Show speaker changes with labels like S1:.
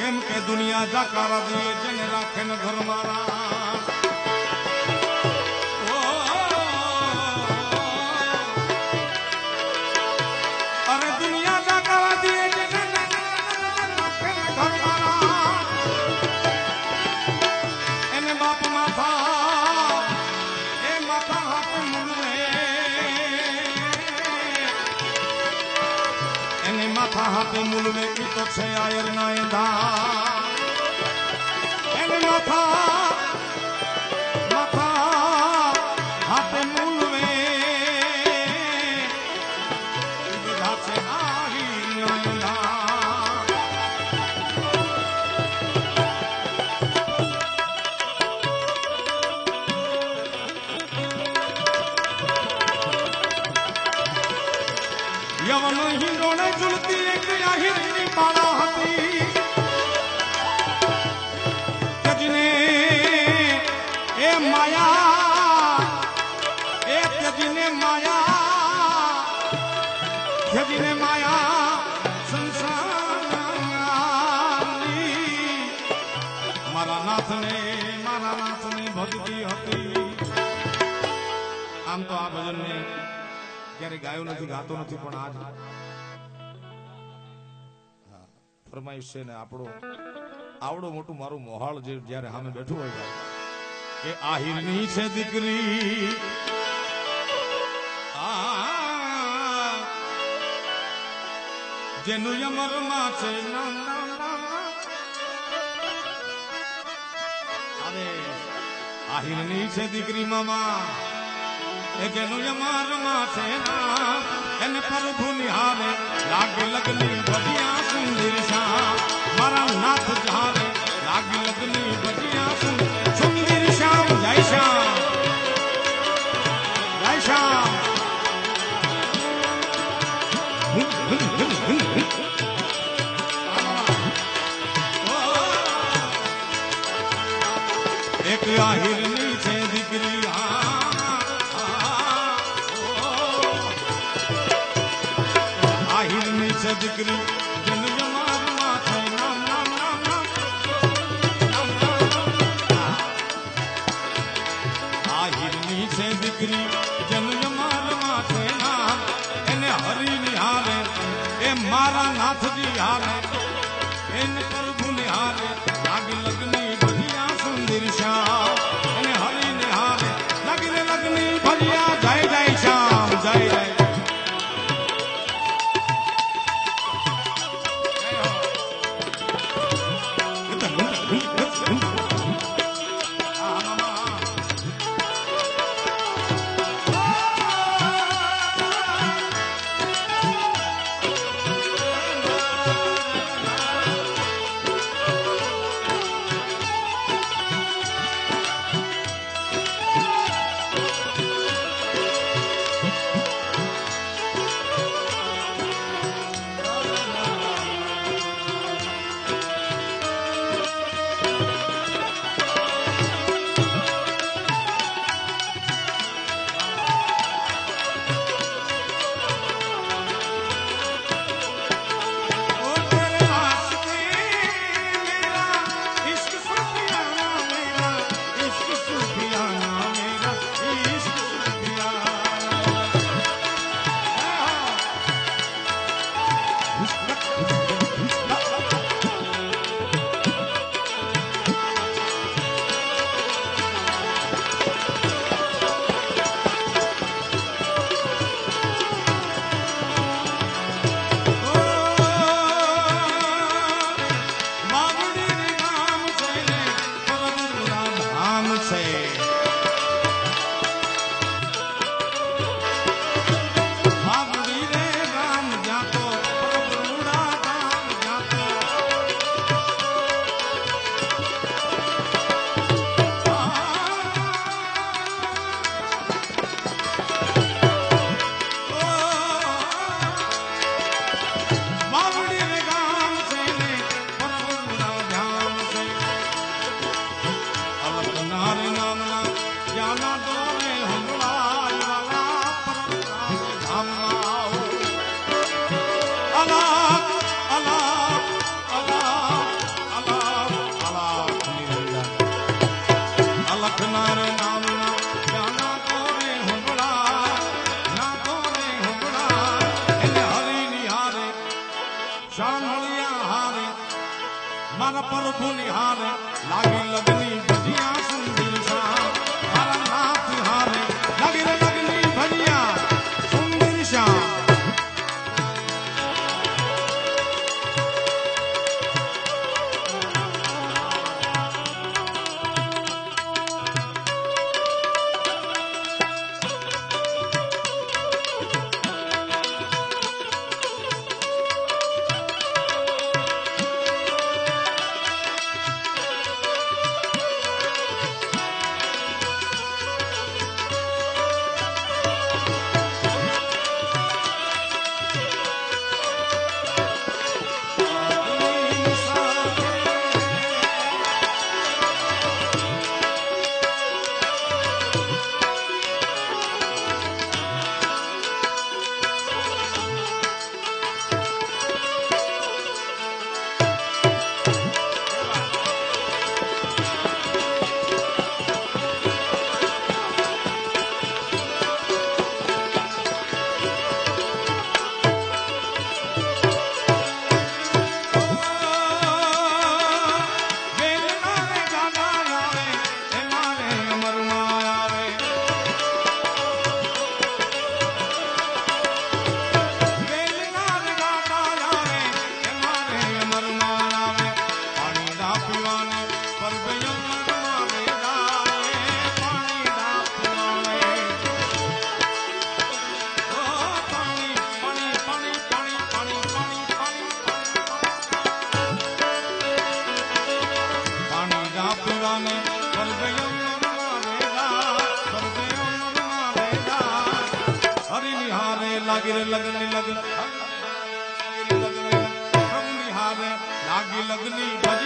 S1: કેમ કે દુનિયા જાકારા દીએ જેને રાખે ને ઘર મારા મૂલવે ઈ તો છે આયર ના યવન હિંડોળે ઝૂલતી એક આહિરની માળા હતી. તજને એ માયા, એ તજને માયા તજને માયા સંસારની. મારા નાથને મારા નાથને ભક્તિ હતી. આમ તો આ ભજનને ક્યારે ગાયો નથી, ગાતો નથી, પણ આજ ફરમાઈશ છે ને આપણો, આવડો મોટું મારું મોહાળ જે જ્યારે સામે બેઠું હોય કે આહિરની છે દીકરી જેનું યમરમાં છે. અરે આહિરની છે દીકરી મામા એ જેનું યમારમાં છે નામ એને પ્રભુ નિહારે લાગે લગની ભજિયા સુંદર શ્યામ મારા નાથ જહારે લાગે લગની ભજિયા સુંદર શ્યામ. જય શ્યામ. એક આહિરની દીકરી જેનું યમાનમાં છે નામ નામ નામ નામ. નામ. આહિરની છે દીકરી જેનું યમાનમાં છે નામ, એને હરી નિહારે એ મારા નાથજી હારે. એને પ્રભુ નિહારે લાગી જય જય શ્યામ સાંભળ્યા હારે મારા પ્રભુ ની હારે લાગી લગની બીજી લગન લાગી લગની